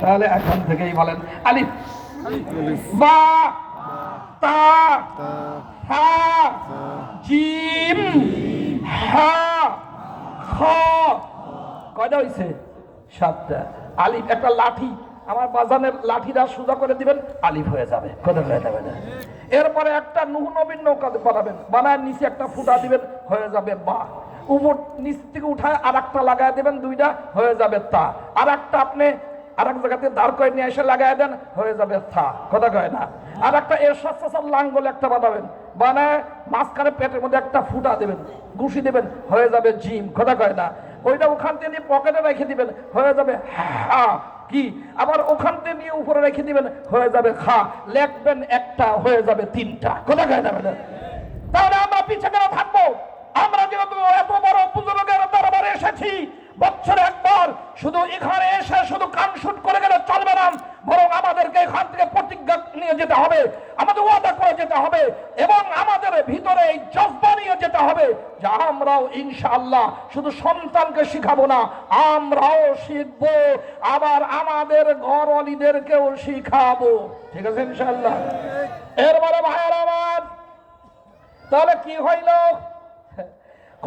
তাহলে এখন থেকেই বলেন আলিফ। বা, তা, হা, জিম, হা, খ। কয়টা হইছে? সাতটা। আলিফ, একটা লাঠি। আমার বাজানের লাঠিটা সোজা করে দিবেন, আলিফ হয়ে যাবে। কথা হয়ে যাবে না। এরপরে একটা নুহ নবীন নৌকা বানাবেন বানায় নিচে একটা ফুটা দিবেন, হয়ে যাবে বা। উপর নিচ থেকে উঠায় আর একটা লাগাই দেবেন, দুইটা, হয়ে যাবে তা। আর একটা আপনি আর এক জায়গাতে দাঁড় করে নিয়ে এসে লাগাই দেন, হয়ে যাবে থা কথা কয় না? আর একটা এর সাথে লাঙ্গল একটা বানাবেন। বানায় মাঝখানে পেটের মধ্যে একটা ফুটা দেবেন, ঘুষি দেবেন, হয়ে যাবে জিম। কথা কয় না? ওইটা ওখান থেকে নিয়ে পকেটে রেখে দিবেন, হয়ে যাবে হা। কি? আবার ওখান থেকে নিয়ে উপরে রেখে দিবেন, হয়ে যাবে খা। লেখবেন একটা, হয়ে যাবে তিনটা। কথা কয় না তাহলে আমরা আমরা যেহেতু শুধু আমাদের ওয়াদা করে যেতে সন্তানকে শিখাবো না, আমরাও শিখব, আবার আমাদের ঘরওয়ালিদেরকেও শিখাবো। ঠিক আছে ইনশাআল্লাহ? এরপরে ভাইয়ের আমার তাহলে কি হইল?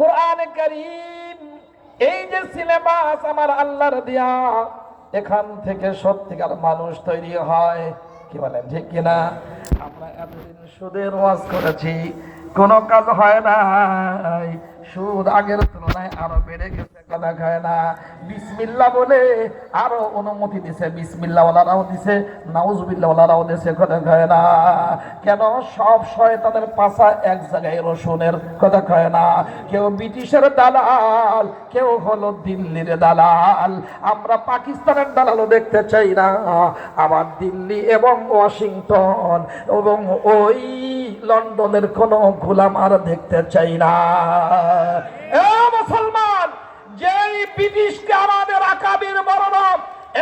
কোরআন করিম, এই যে সিলেবাস আমার আল্লাহর দেয়া, এখান থেকে সত্যিকার মানুষ তৈরি হয়। কি বলেন, ঠিক কিনা আমরা এতদিন সুদের ওয়াজ করেছি, কোনো কাজ হয় না সুদ আগের তুলনায় আরও বেড়ে গেছে। কথা খায় না। বিসমিল্লা বলে আরও অনুমতি দিছে বিসমিল্লা ওলারাও দিছে নাউজবিল্লা ওলারাও দিছে কথা খায় না। কেন? সব শয়তানের পাশা এক জায়গায় রসুনের কথা কয় না। কেউ ব্রিটিশের দালাল, কেউ হলো দিল্লির দালাল। আমরা পাকিস্তানের দালালও দেখতে চাই না। আবার দিল্লি এবং ওয়াশিংটন এবং ওই লন্ডনের কোন গোলাম আর দেখতে চাই না। ব্রিটিশকে আমাদের আকাবির বড়রাম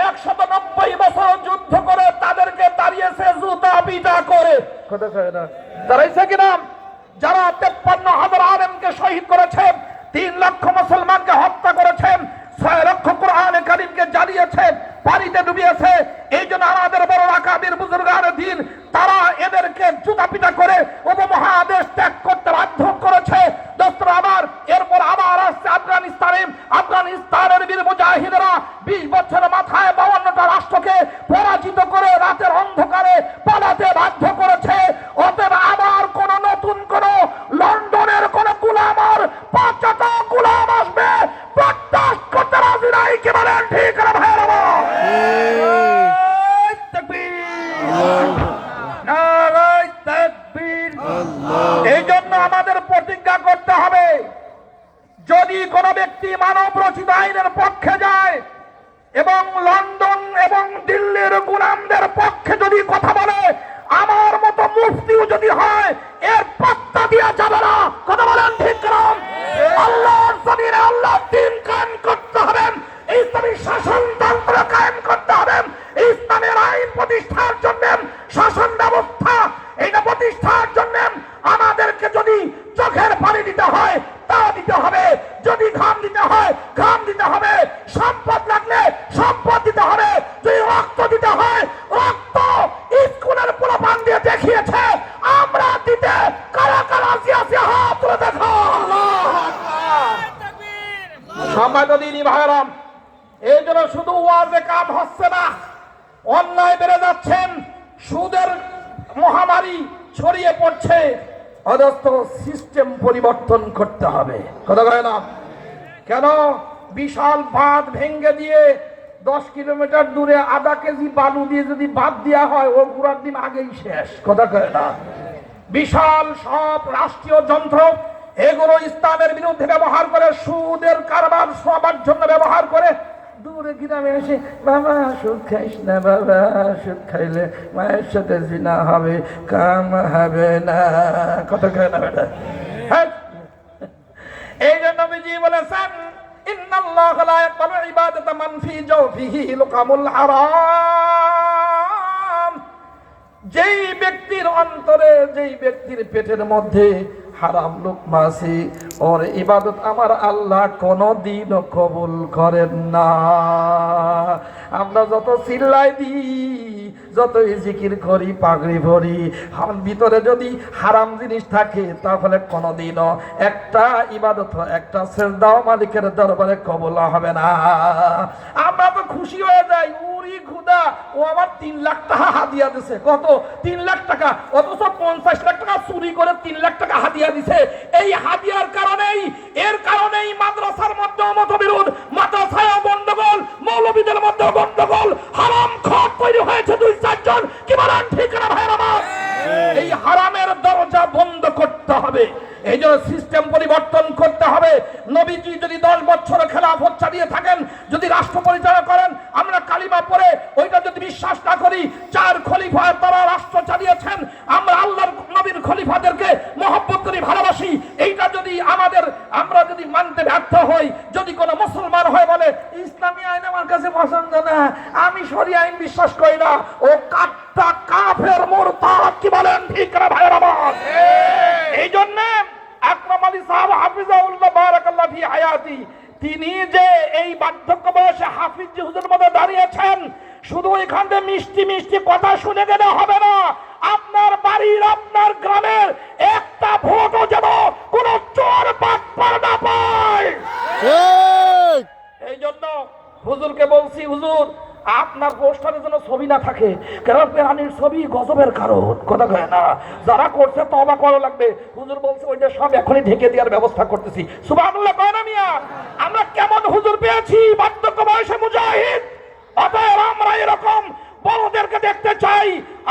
একশত নব্বই বছর যুদ্ধ করে তাদেরকে তাড়িয়েছে জুতা পিটা করে। দাঁড়াইছে কিনা যারা তেপ্পান্ন হাজার আলেমকে শহীদ করেছেন তিন লক্ষ মুসলমানকে হত্যা করেছেন ছয় লক্ষ কোরআনে কারিমকে জ্বালিয়েছেন পানিতে ডুবিয়েছে এই জন্য আমাদের বড় আকাবির বুজুর্গান দিন, তারা এদেরকে জুতা পিটা করে ব্যক্তি মানব রচিত আইনের পক্ষে যায় এবং লন্ডন এবং দিল্লির গুলামদের পক্ষে যদি কথা বলে, আমার মতো মুফতিও যদি হয়, এর পাত্তা দিয়া যাবে না। কথা বলেন ঠিক আল্লাহর জমিনে আল্লাহ দিন কায়েম করতে হবে। ইসলামী শাসনতন্ত্র কায়েম করতে হবে। ইসলামের আইন প্রতিষ্ঠার ভাইরাম এই জন্য শুধু ওয়াজে কাজ হচ্ছে না, অন্যায় বেড়ে যাচ্ছেন, সুদের মহামারী ছড়িয়ে পড়ছে সিস্টেম পরিবর্তন করতে হবে। না? কেন? বিশাল বাঁধ ভেঙ্গে দিয়ে দশ কিলোমিটার দূরে আধা কেজি বালু দিয়ে যদি বাদ দেওয়া হয়, ও পুরার দিন আগেই শেষ। কথা কয় না? বিশাল সব রাষ্ট্রীয় যন্ত্র এগুলো ইসলামের বিরুদ্ধে ব্যবহার করে, সুদের কারবার সবার জন্য ব্যবহার করে। দূরে গ্রামে এসে, বাবা, সুদ খাইস না, বাবা, সুদ খাইলে মায়ের সাথে জিনা হবে, কাম হবে না। কত খায় না বেটা? হ্যাঁ। এই জন্য নবীজি বলেছেন, ইন্নাল্লাহ লা ইয়াকবালু ইবাদাতা মান ফি জাওফিহি লুকামুল হারাম যেই ব্যক্তির অন্তরে, যেই ব্যক্তির পেটের মধ্যে হারাম লোকমা আছে ওর ইবাদত আমার আল্লাহ কোনো দিন কবুল করেন না। আমরা যত চিল্লাই দিই, যতই জিকির করি, পাগড়ি ভরি আমার ভিতরে যদি হারাম জিনিস থাকে, তাহলে কোনোদিনও একটা ইবাদত একটা সেজদাও মালিকের দরবারে কবল হবে না। আমরা তো খুশি হয়ে যাই, উরি খুদা, ও আমার তিন লাখ টাকা হাদিয়া দিছে। কত? তিন লাখ টাকা, অথচ পঞ্চাশ লাখ টাকা চুরি করে তিন লাখ টাকা হাদিয়া দিছে। এই হাদিয়ার কারণেই এর কারণেই মাদ্রাসার মধ্যে মতবিরোধ মাদ্রাসায় গন্ডগোল মৌলবীদের মধ্যে গন্ডগোল হারাম খত তৈরি হয়েছে দুই চারজন। কি বলেন ঠিক না ভাই আমার এই হারামের দরজা বন্ধ করতে হবে। এই জন্য সিস্টেম পরিবর্তন করতে হবে। নবীজি যদি দশ বছর খেলাফত চালিয়ে থাকেন যদি রাষ্ট্র পরিচালনা করেন আমরা কালিমা পড়ে ওইটা যদি বিশ্বাস না করি চার খলিফা তারা রাষ্ট্র চালিয়েছেন আমরা আল্লাহর নবীর খলিফাদেরকে মহব্বত করি ভালোবাসি এইটা যদি আমাদের আমরা যদি ব্যর্থ হই যদি কোনো মুসলমান হয় বলে ইসলামী আইন আমার কাছে পছন্দ না আমি সরি আইন বিশ্বাস করি না। ও কাটটা কাফের মোরতাদ কি বলেন ঠিক না ভাইয়ের আমার এই জন্য আকরাম আলী সাহেব হাফিজাউল্লাহ বারাকাল্লাহ ফি হায়াতি তিনি যে এই বার্ধক্য বয়সে হাফিজ জি হুজুর মধ্যে দাঁড়িয়েছেন শুধু এখান থেকে মিষ্টি মিষ্টি কথা শুনে গেলে হবে না। আপনার বাড়ির আপনার গ্রামের একটা ভোটও যেন কোন চোর বাটপার না পায় ঠিক এই জন্য হুজুরকে বলছি হুজুর আপনার পোস্টারে যেন ছবি না থাকে। প্রাণীর ছবি গজবের কারণ। কথা কয় না? যারা করছে তবা করা লাগবে। হুজুর বলছে ওইটা সব এখনই ঢেকে দেওয়ার ব্যবস্থা করতেছি। মিয়া? আমরা কেমন হুজুর পেয়েছি? বার্ধক্য বয়সে মুজাহিদ। আমরা এরকম বড়দেরকে দেখতে চাই।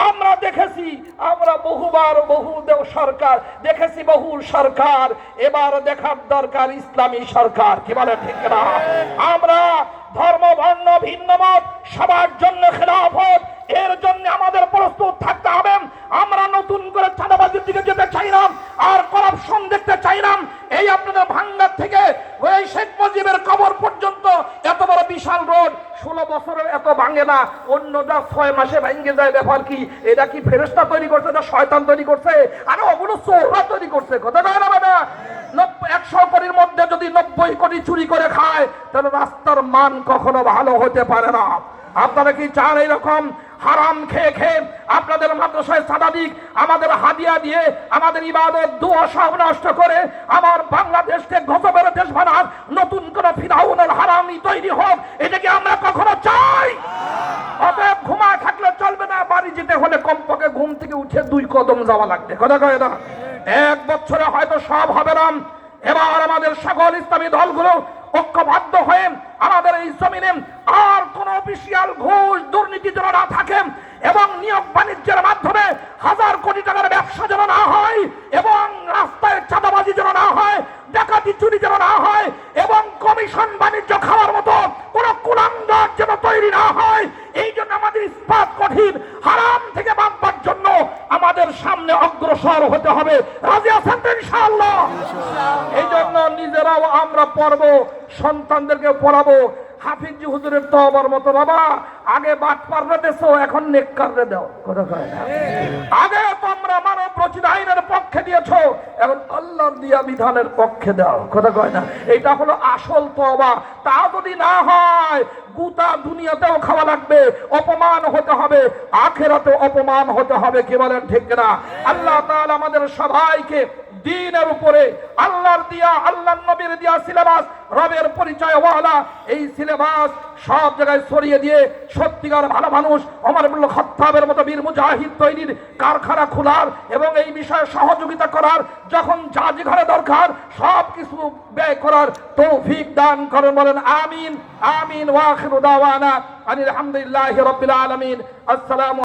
আমরা দেখেছি, আমরা বহুবার বহু দেও সরকার, দেখেছি বহু সরকার। এবার দেখার দরকার ইসলামী সরকার। কি বলে, ঠিক না আমরা ধর্ম ভিন্ন মত সবার ভাঙে না অন্যটা ছয় মাসে ভাঙে যায়, ব্যাপার কি? এটা কি ফেরেস্তা তৈরি করছে না শয়তান তৈরি করছে? আরে ওগুলো চোরা তৈরি করছে, কথা কয় না বেটা একশো কোটির মধ্যে যদি নব্বই কোটি চুরি করে খায়, তাহলে রাস্তার মান কখনো ভালো হতে পারে না। আপনারা কি চান এইরকম? হারাম খেয়ে খেয়ে আপনাদের মাদ্রাসায় সাদাদিক আমাদের হাদিয়া দিয়ে, আমাদের ইবাদত, দুয়া সব নষ্ট করে আমার বাংলাদেশকে গজবের দেশ বানার, নতুন করে ফিরাউনের হারামি তৈরি হোক এটা কি আমরা কখনো চাই। অতএব ঘুমায় থাকলে চলবে না, বাড়ি যেতে হলে কমপক্ষে ঘুম থেকে উঠে দুই কদম যাওয়া লাগবে। কথা কয় না? এক বছরে হয়তো সব হবে না। এবার আমাদের সকল ইসলামী দলগুলো ঐক্যবদ্ধ হয়ে আমাদের এই জমিনে আর কোন অফিসিয়াল ঘুষ দুর্নীতি যেন না থাকে এবং নিয়োগ বাণিজ্যের মাধ্যমে হাজার কোটি টাকার ব্যবসা যেন না হয় এবং রাস্তায় চাঁদাবাজি যেন না হয় ডাকাতি চুরি যেন না হয় এবং কমিশন বাণিজ্য খাওয়ার মতো কোন কুলাঙ্গার যেন তৈরি না হয় এই জন্য আমাদের ইস্পাত কঠিন হারাম থেকে বাঁচবার জন্য আমাদের সামনে অগ্রসর হতে হবে। রাজি আছেন তো ইনশাআল্লাহ? এই জন্য নিজেরাও আমরা পড়ব সন্তানদেরকে পড়াবো। হাফিজ হুজুরের তো মতো, বাবা, আগে বাট পারবে দেশো, এখন নেককাররে দাও। কথা কয় না। আগে তোমরা মানব রচিত আইনের পক্ষে দিয়েছ, এখন আল্লাহর দিয়া বিধানের পক্ষে দাও। কথা কয় না। এটা হলো আসল তবা তা যদি না হয়, গোটা দুনিয়াতেও খাওয়া লাগবে, অপমান হতে হবে আখেরাতে অপমান হতে হবে, কি বলেন ঠিক না আল্লাহ তাআলা আমাদের সবাইকে দিনের উপরে আল্লাহর দিয়া, আল্লাহর নবীর দিয়া সিলেবাস, রবের পরিচয় ওয়ালা এই সিলেবাস সব জায়গায় ছড়িয়ে দিয়ে সত্যিকার ভালো মানুষ অমর ইবনুল খাত্তাবের মতো বীর মুজাহিদ তৈরির কারখানা খোলার এবং এই বিষয়ে সহযোগিতা করার, যখন যা যেখানে দরকার, সব কিছু ব্যয় করার তৌফিক দান করেন, বলেন আমিন আমিন ওয়াখিরু দাওয়ানা আনিল হামদুলিল্লাহি রাব্বিল আলামিন। আসসালামু